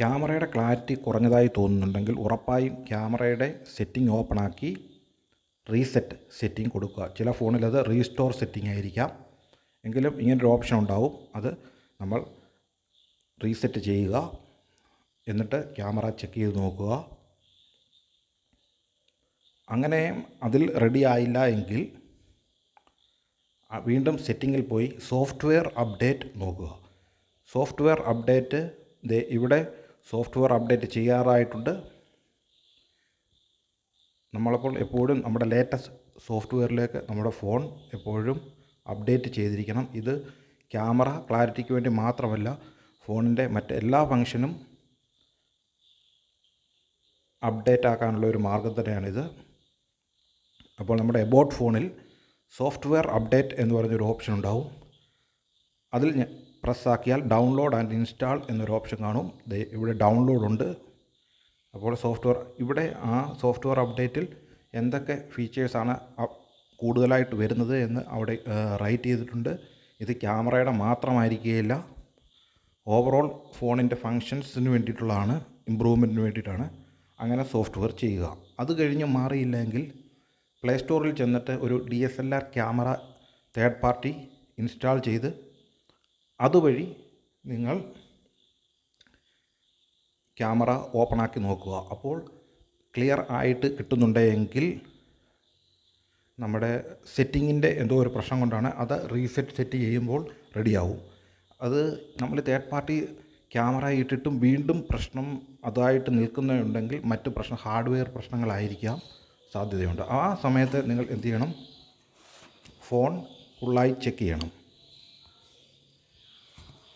ക്യാമറയുടെ ക്ലാരിറ്റി കുറഞ്ഞതായി തോന്നുന്നുണ്ടെങ്കിൽ ഉറപ്പായും ക്യാമറയുടെ സെറ്റിംഗ് ഓപ്പൺ ആക്കി റീസെറ്റ് സെറ്റിംഗ് കൊടുക്കുക. ചില ഫോണിൽ അത് റീസ്റ്റോർ സെറ്റിംഗ് ആയിരിക്കാം. എങ്കിലും ഇങ്ങനൊരു ഓപ്ഷൻ ഉണ്ടാവും. അത് നമ്മൾ റീസെറ്റ് ചെയ്യുക. എന്നിട്ട് ക്യാമറ ചെക്ക് ചെയ്ത് നോക്കുക. അങ്ങനെ അതിൽ റെഡി ആയില്ല എങ്കിൽ വീണ്ടും സെറ്റിങ്ങിൽ പോയി സോഫ്റ്റ്വെയർ അപ്ഡേറ്റ് നോക്കുക. സോഫ്റ്റ്വെയർ അപ്ഡേറ്റ് ഇവിടെ സോഫ്റ്റ്വെയർ അപ്ഡേറ്റ് ചെയ്യാറായിട്ടുണ്ട്. നമ്മളപ്പോൾ എപ്പോഴും നമ്മുടെ ലേറ്റസ്റ്റ് സോഫ്റ്റ്വെയറിലേക്ക് നമ്മുടെ ഫോൺ എപ്പോഴും അപ്ഡേറ്റ് ചെയ്തിരിക്കണം. ഇത് ക്യാമറ ക്ലാരിറ്റിക്ക് വേണ്ടി മാത്രമല്ല ഫോണിന്റെ മറ്റെല്ലാ ഫങ്ഷനും അപ്ഡേറ്റ് ആക്കാനുള്ള ഒരു മാർഗം തന്നെയാണിത്. അപ്പോൾ നമ്മുടെ എബോട്ട് ഫോണിൽ സോഫ്റ്റ്വെയർ അപ്ഡേറ്റ് എന്ന് പറഞ്ഞൊരു ഓപ്ഷൻ ഉണ്ടാവും. അതിൽ പ്രസ് ആക്കിയാൽ ഡൗൺലോഡ് ആൻഡ് ഇൻസ്റ്റാൾ എന്നൊരു ഓപ്ഷൻ കാണും. ഇവിടെ ഡൗൺലോഡ് ഉണ്ട്. അപ്പോൾ സോഫ്റ്റ്വെയർ ഇവിടെ ആ സോഫ്റ്റ്വെയർ അപ്ഡേറ്റിൽ എന്തൊക്കെ ഫീച്ചേഴ്സാണ് കൂടുതലായിട്ട് വരുന്നത് എന്ന് അവിടെ റൈറ്റ് ചെയ്തിട്ടുണ്ട്. ഇത് ക്യാമറയുടെ മാത്രമായിരിക്കുകയില്ല. ഓവറോൾ ഫോണിന്റെ ഫങ്ഷൻസിന് വേണ്ടിയിട്ടുള്ളതാണ് ഇമ്പ്രൂവ്മെന്റിന് വേണ്ടിയിട്ടാണ് അങ്ങനെ സോഫ്റ്റ്വെയർ ചെയ്യുക. അത് കഴിഞ്ഞ് മാറിയില്ലെങ്കിൽ പ്ലേ സ്റ്റോറിൽ ചെന്നിട്ട് ഒരു D S L R camera third party install ചെയ്ത് അതുവഴി നിങ്ങൾ ക്യാമറ ഓപ്പണാക്കി നോക്കുക. അപ്പോൾ ക്ലിയർ ആയിട്ട് കിട്ടുന്നുണ്ടെങ്കിൽ നമ്മുടെ സെറ്റിങ്ങിന്റെ എന്തോ ഒരു പ്രശ്നം കൊണ്ടാണ് അത് റീസെറ്റ് സെറ്റ് ചെയ്യുമ്പോൾ റെഡിയാവും. അത് നമ്മൾ തേർഡ് പാർട്ടി ക്യാമറ ഇട്ടിട്ടും വീണ്ടും പ്രശ്നം അതായിട്ട് നിൽക്കുന്നുണ്ടെങ്കിൽ മറ്റ് പ്രശ്നം ഹാർഡ്വെയർ പ്രശ്നങ്ങളായിരിക്കാം സാധ്യതയുണ്ട്. ആ സമയത്ത് നിങ്ങൾ എന്ത് ചെയ്യണം? ഫോൺ ഫുള്ളായി ചെക്ക് ചെയ്യണം.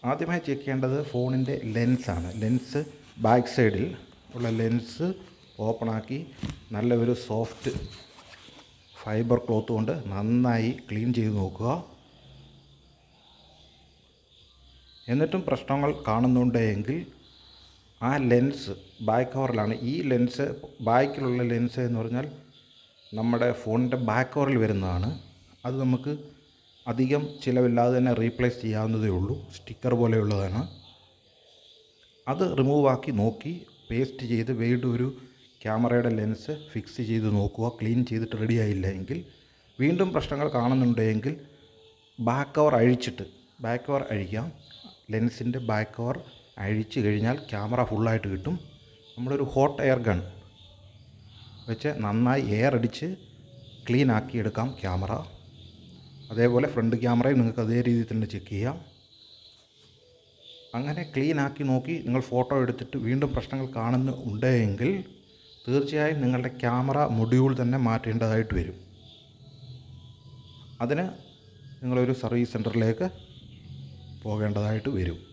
ആദ്യമായി ചെക്ക് ചെയ്യേണ്ടത് ഫോണിന്റെ ലെൻസാണ് ലെൻസ് ബാക്ക് സൈഡിൽ ഉള്ള ലെൻസ് ഓപ്പണാക്കി നല്ല ഒരു സോഫ്റ്റ് ഫൈബർ ക്ലോത്ത് കൊണ്ട് നന്നായി ക്ലീൻ ചെയ്ത് നോക്കുക. എന്നിട്ടും പ്രശ്നങ്ങൾ കാണുന്നുണ്ടെങ്കിൽ ആ ലെൻസ് ബാക്ക് കവറിലാണ് ഈ ലെൻസ് ബാക്കിലുള്ള ലെൻസ് എന്ന് പറഞ്ഞാൽ നമ്മുടെ ഫോണിന്റെ ബാക്ക് കവറിൽ വരുന്നതാണ്. അത് നമുക്ക് അധികം ചിലവില്ലാതെ തന്നെ റീപ്ലേസ് ചെയ്യാവുന്നതേ ഉള്ളൂ. സ്റ്റിക്കർ പോലെയുള്ളതാണ്. അത് റിമൂവ് ആക്കി നോക്കി പേസ്റ്റ് ചെയ്ത് വീണ്ടും ഒരു ക്യാമറയുടെ ലെൻസ് ഫിക്സ് ചെയ്ത് നോക്കുക. ക്ലീൻ ചെയ്തിട്ട് റെഡി ആയില്ല എങ്കിൽ. വീണ്ടും പ്രശ്നങ്ങൾ കാണുന്നുണ്ടെങ്കിൽ ബാക്ക് കവർ അഴിച്ചിട്ട് ബാക്ക് കവർ അഴിക്കാം. ലെൻസിന്റെ ബാക്ക് കവർ അഴിച്ച് കഴിഞ്ഞാൽ ക്യാമറ ഫുള്ളായിട്ട് കിട്ടും. നമ്മളൊരു ഹോട്ട് എയർ ഗൺ വെച്ച് നന്നായി എയർ അടിച്ച് ക്ലീൻ ആക്കി എടുക്കാം ക്യാമറ. അതേപോലെ ഫ്രണ്ട് ക്യാമറയും നിങ്ങൾക്ക് അതേ രീതിയിൽ തന്നെ ചെക്ക് ചെയ്യാം. അങ്ങനെ ക്ലീൻ ആക്കി നോക്കി നിങ്ങൾ ഫോട്ടോ എടുത്തിട്ട് വീണ്ടും പ്രശ്നങ്ങൾ കാണുന്നുണ്ടെങ്കിൽ തീർച്ചയായും നിങ്ങളുടെ ക്യാമറ മൊഡ്യൂൾ തന്നെ മാറ്റേണ്ടതായിട്ട് വരും. അതിന് നിങ്ങളൊരു സർവീസ് സെന്ററിലേക്ക് പോകേണ്ടതായിട്ട് വരും.